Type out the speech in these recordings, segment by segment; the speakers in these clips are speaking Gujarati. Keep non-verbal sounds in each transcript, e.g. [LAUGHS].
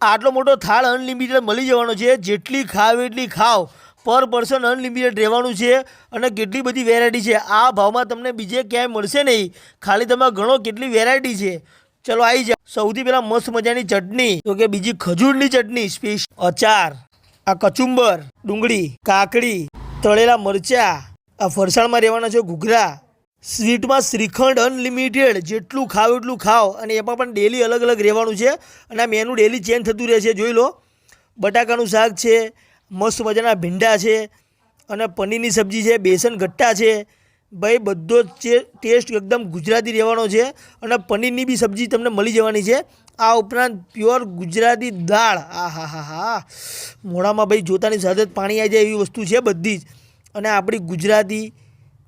આટલો મોટો થાળ અનલિમિટેડ મળી જવાનો છે. જેટલી ખાવ એટલી ખાવ. પર પર્સન અનલિમિટેડ રહેવાનું છે અને કેટલી બધી વેરાયટી છે. આ ભાવમાં તમને બીજે ક્યાંય મળશે નહીં. ખાલી તમે ગણો કેટલી વેરાયટી છે. ચલો આવી જાઓ. સૌથી પહેલાં મસ્ત મજાની ચટણી. તો કે બીજી ખજૂરની ચટણી સ્પેશિયલ અચાર, આ કચુંબર, ડુંગળી, કાકડી, તળેલા મરચાં, આ ફરસાણમાં રહેવાના છે ઘૂઘરા સ્વીટમાં શ્રીખંડ અનલિમિટેડ જેટલું ખાવ એટલું ખાઓ અને એમાં પણ ડેલી અલગ અલગ રહેવાનું છે. અને આ મેનુ ડેલી ચેન્જ થતું રહે છે, જોઈ લો. બટાકાનું શાક છે, મસ્ત મજાના ભીંડા છે, અને પનીરની સબ્જી છે, બેસન ગટ્ટા છે. ભાઈ, બધો જ ટેસ્ટ એકદમ ગુજરાતી રહેવાનો છે. અને પનીરની બી સબ્જી તમને મળી જવાની છે. આ ઉપરાંત પ્યોર ગુજરાતી દાળ. આ હા હા હા ભાઈ જોતાની સાથે જ પાણી આવી જાય એવી વસ્તુ છે બધી જ. અને આપણી ગુજરાતી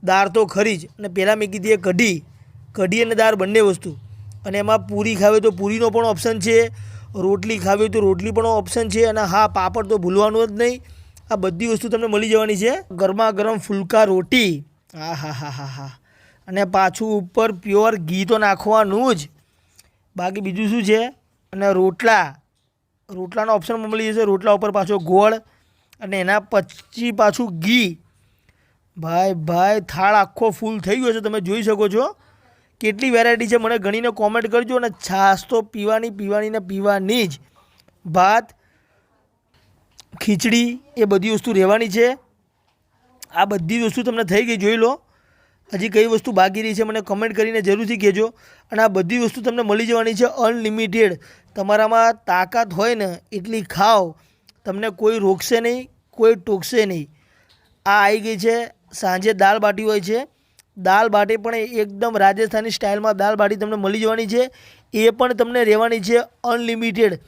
દાળ તો ખરી જ. અને પહેલાં મેં કીધી એ કઢી. કઢી અને દાળ બંને વસ્તુ. અને એમાં પૂરી ખાવે તો પૂરીનો પણ ઓપ્શન છે. રોટલી ખાવી તો રોટલી પણ ઓપ્શન છે. અને હા, પાપડ તો ભૂલવાનું જ નહીં. આ બધી વસ્તુ તમને મળી જવાની છે. ગરમા ગરમ ફુલકા રોટી. હા હા હા હા હા અને પાછું ઉપર પ્યોર ઘી તો નાખવાનું જ. બાકી બીજું શું છે? અને રોટલા. રોટલાનો ઓપ્શન મળી જશે. રોટલા ઉપર પાછો ગોળ. અને એના પછી પાછું ઘી. ભાઈ ભાઈ, થાળ આખો ફૂલ થઈ ગયો છે, તમે જોઈ શકો છો. કેટલી વેરાયટી છે, મને ગણીને કોમેન્ટ કરજો અને છાશ તો પીવાની પીવાની ને પીવાની જ. ભાત, ખીચડી એ બધી વસ્તુ રહેવાની છે. આ બધી વસ્તુ તમને થઈ ગઈ, જોઈ લો. હજી કઈ વસ્તુ બાકી રહી છે, મને કમેન્ટ કરીને જરૂરથી કહેજો. અને આ બધી વસ્તુ તમને મળી જવાની છે અનલિમિટેડ તમારામાં તાકાત હોય ને, એટલી ખાઓ. તમને કોઈ રોકશે નહીં, કોઈ ટોકશે નહીં. આ આવી ગઈ છે સાંજે દાળ બાટી હોય છે. દાળ બાટી પણ એકદમ રાજસ્થાની સ્ટાઇલમાં દાળ બાટી તમને મળી જવાની છે. એ પણ તમને રહેવાની છે અનલિમિટેડ.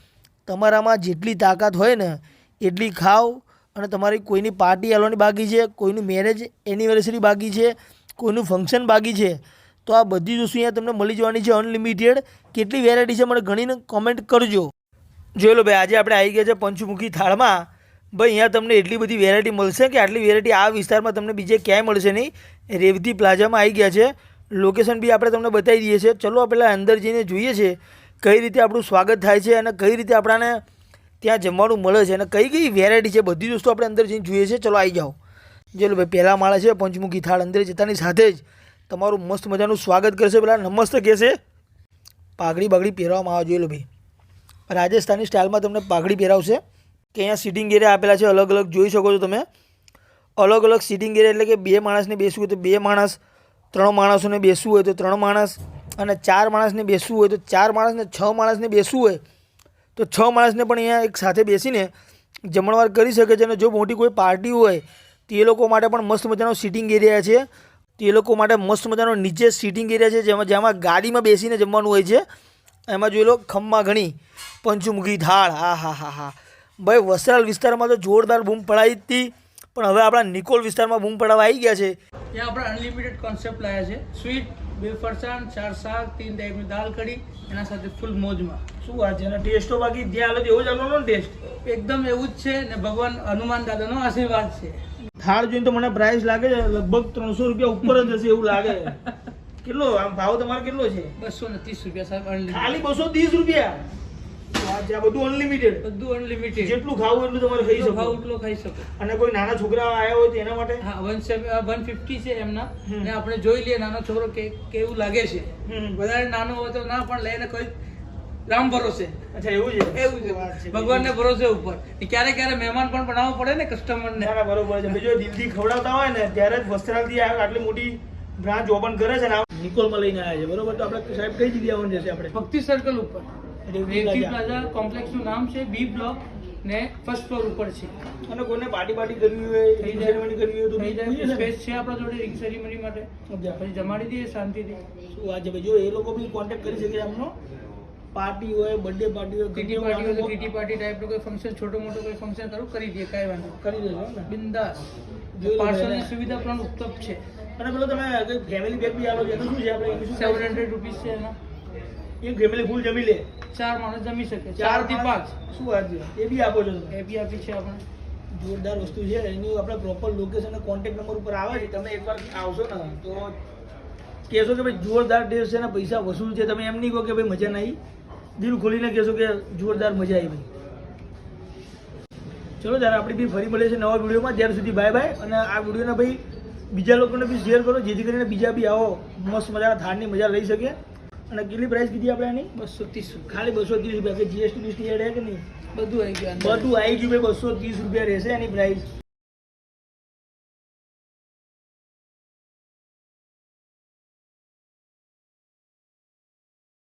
તમારામાં જેટલી તાકાત હોય ને, એટલી ખાઓ અને તમારી કોઈની પાર્ટી આવવાની બાકી છે, કોઈનું મેરેજ એનિવર્સરી બાકી છે, કોઈનું ફંક્શન બાકી છે, તો આ બધી વસ્તુ અહીંયા તમને મળી જવાની છે અનલિમિટેડ. કેટલી વેરાયટી છે મને ઘણીને કોમેન્ટ કરજો. જોઈ ભાઈ, આજે આપણે આવી ગયા છે પંચમુખી થાળમાં. ભાઈ, અહીંયા તમને એટલી બધી વેરાયટી મળશે કે આટલી વેરાયટી આ વિસ્તારમાં તમને બીજે ક્યાંય મળશે નહીં. રેવતી પ્લાઝામાં આવી ગયા છે. લોકેશન બી આપણે તમને બતાવી દઈએ છીએ. ચલો પહેલાં અંદર જઈને જોઈએ છે કઈ રીતે આપણું સ્વાગત થાય છે અને કઈ રીતે આપણાને ત્યાં જમવાનું મળે છે અને કઈ કઈ વેરાયટી છે. બધી વસ્તુ આપણે અંદર જઈને જોઈએ છે ચલો આવી જાઓ. ચલો ભાઈ, પહેલાં માળા છે, પંચમુખી થાળ અંદર જતાની સાથે જ તમારું મસ્ત મજાનું સ્વાગત કરશે. પેલા નમસ્તે કહેશે. પાઘડી બાઘડી પહેરવામાં આવે. જોઈએ ભાઈ, રાજસ્થાની સ્ટાઇલમાં તમને પાઘડી પહેરાવશે. કે અહીંયા સિટિંગ એરિયા આપેલા છે, અલગ અલગ જોઈ શકો છો તમે. અલગ અલગ સિટિંગ એરિયા એટલે કે બે માણસને બેસવું હોય તો બે માણસ, ત્રણ માણસોને બેસવું હોય તો ત્રણ માણસ અને ચાર માણસને બેસવું હોય તો ચાર માણસને છ માણસને બેસવું હોય તો છ માણસને પણ અહીંયા એક સાથે બેસીને જમણવાર કરી શકે છે અને જો મોટી કોઈ પાર્ટી હોય, તે લોકો માટે પણ મસ્ત મજાનો સિટિંગ એરિયા છે. તે લોકો માટે મસ્ત મજાનો નીચે સિટિંગ એરિયા છે, જેમાં જેમાં ગાડીમાં બેસીને જમવાનું હોય છે. એમાં જોઈ લો ખમ્મા ઘણી પંચમુખી થાળ. હા હા હા હા. ભાઈ વસ્ત્રાલ વિસ્તારમાં તો જોરદાર બૂમ પડાવી હતી પણ હવે આપણા નિકોલ વિસ્તારમાં બૂમ પડાવવા આવી ગયા છે. ત્યાં આપણે અનલિમિટેડ કોન્સેપ્ટ લાવ્યા છે. સ્વીટ બે ફરસાણ ચાર શાક તીન ટાઈપની દાળ કઢી એના સાથે ફૂલ મોજમાં. શું વાત છે? અને ટેસ્ટો બાકી જ્યાં હાલો એવો જ હાલવાનો ટેસ્ટ એકદમ એવું જ છે ને ભગવાન હનુમાન દાદાનો આશીર્વાદ છે. થાળ જોઈને તો મને પ્રાઇસ લાગે છે લગભગ ત્રણસો રૂપિયા ઉપર જ હશે એવું લાગે. [LAUGHS] કેટલો આમ ભાવ તમારો કેટલો છે? બસો ને ત્રીસ રૂપિયા સાહેબ ખાલી બસો ત્રીસ રૂપિયા. આ બધું અનલિમિટેડ બધું અનલિમિટેડ જેટલું ખાવું એટલું તમારે ખાઈ ખાવ શકો ખાઈ શકો. અને કોઈ નાના છોકરા આવ્યા હોય તો એના માટે? હા છે એમના. ને આપણે જોઈ લઈએ નાનો છોકરો કે કેવું લાગે છે. હમ. વધારે નાનો હોય તો ના પણ લઈને કોઈ રામ ભરોસે. અચ્છા એવું છે? એવું છે. વાત છે. ભગવાનને ભરોસે ઉપર. ક્યારે ક્યારે મહેમાન પણ બનાવવો પડે ને કસ્ટમરને ના. બરોબર છે. બીજો દિલથી ખવડાવતા હોય ને ત્યારે જ વસ્ત્રાલથી આટલી મોટી બ્રાન્ચ ઓપન કરે છે ને આ નિકોલમાં લઈને આવ્યા છે. બરોબર? તો આપણે સાહેબ કઈ જગ્યાએ આવવાનું જશે આપણે? ભક્તિ સર્કલ ઉપર. રેવતી રેવતી પ્લાઝા. કોમ્પ્લેક્સનું નામ છે બી બ્લોક ને ફર્સ્ટ ફ્લોર ઉપર છે. અને કોઈને પાર્ટી પાર્ટી કરવી હોય થઈ સેરેમની જાય. કરવી હોય તો થઈ જાય. સ્પેસ છે આપણા જોડે રિંગ સેરેમની માટે. પછી જમાડી દઈએ શાંતિથી. શું વાત છે? ભાઈ જો એ લોકો બી કોન્ટેક્ટ કરી શકે આપનો. પાર્ટી હોય બર્થડે પાર્ટી હોય કીટી પાર્ટી હોય કીટી પાર્ટી ટાઈપનું કોઈ ફંક્શન છોટો મોટો કોઈ ફંક્શન કરું કરી દઈએ કાંઈ વાંધો કરી દેજો ને. બિંદાસ. પાર્સલની સુવિધા પણ ઉપલબ્ધ છે. અને પેલો તમે ફેમિલી બેગ બી આલો છે તો શું છે આપણે? સેવન? હંડ્રેડ રૂપીઝ છે એના. એક ફેમિલી ફૂલ જમી લે. ચાર માણસ જમી શકે. ચારથી પાંચ. શું વાત છે? એ બી આપો છો તમે. એ બી આપી છે આપણે. જોરદાર વસ્તુ છે. એની આપણે પ્રોપર લોકેશન અને કોન્ટેક્ટ નંબર ઉપર આવે છે. તમે એકવાર આવશો ને તો કહેશો કે ભાઈ જોરદાર ટેસ્ટ છે ને પૈસા વસૂલ છે. તમે એમ નહીં કહો કે ભાઈ મજા નહીં. દિલ ખોલીને કહેશો કે જોરદાર મજા આવી ભાઈ. ચલો ત્યારે આપણે બી ફરી મળીએ છીએ નવા વિડીયોમાં ત્યાર સુધી બાય બાય અને આ વિડીયોને ભાઈ બીજા લોકોને બી શેર કરો જેથી કરીને બીજા બી આવો મસ્ત મજાના થાળની મજા લઈ શકે. અને કેટલી પ્રાઇસ કીધી આપણે એની? બસો ત્રીસ ખાલી બસો ત્રીસ રૂપિયા. કે જીએસટી બીએસટી એડ કે નહીં? બધું આવી ગયું બધું આવી ગયું ભાઈ બસો ત્રીસ રૂપિયા રહેશે એની પ્રાઇસ